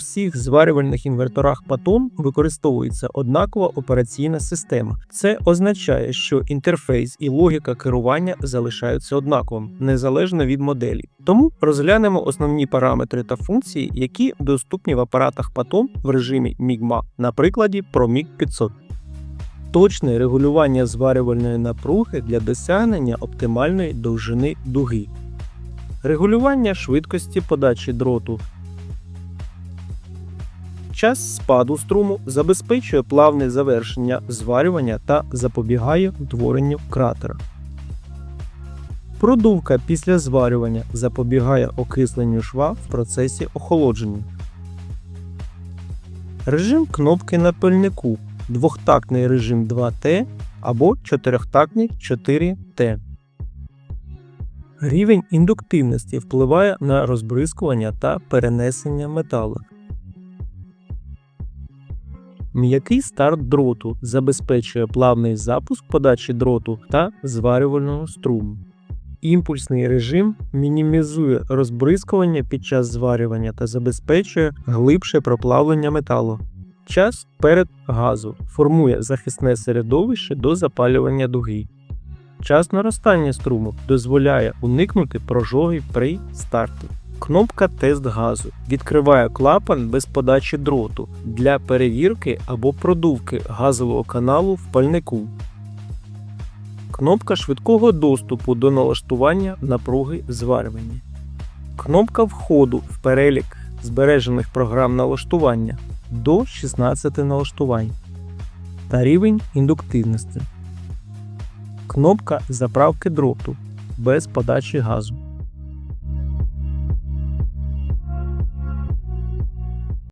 всіх зварювальних інверторах Патон використовується однакова операційна система. Це означає, що інтерфейс і логіка керування залишаються однаковим, незалежно від моделі. Тому розглянемо основні параметри та функції, які доступні в апаратах Патон в режимі Мігма на прикладі ProMig 500. Точне регулювання зварювальної напруги для досягнення оптимальної довжини дуги. Регулювання швидкості подачі дроту. Час спаду струму забезпечує плавне завершення зварювання та запобігає утворенню кратера. Продувка після зварювання запобігає окисленню шва в процесі охолодження. Режим кнопки на пильнику. Двохтактний режим 2T або чотирьохтактний 4T. Рівень індуктивності впливає на розбризкування та перенесення металу. М'який старт дроту забезпечує плавний запуск подачі дроту та зварювального струму. Імпульсний режим мінімізує розбризкування під час зварювання та забезпечує глибше проплавлення металу. Час перед газу формує захисне середовище до запалювання дуги. Час наростання струму дозволяє уникнути прожоги при старті. Кнопка тест газу відкриває клапан без подачі дроту для перевірки або продувки газового каналу в пальнику. Кнопка швидкого доступу до налаштування напруги зварювання. Кнопка входу в перелік збережених програм налаштування до 16 налаштувань та рівень індуктивності. Кнопка заправки дроту без подачі газу.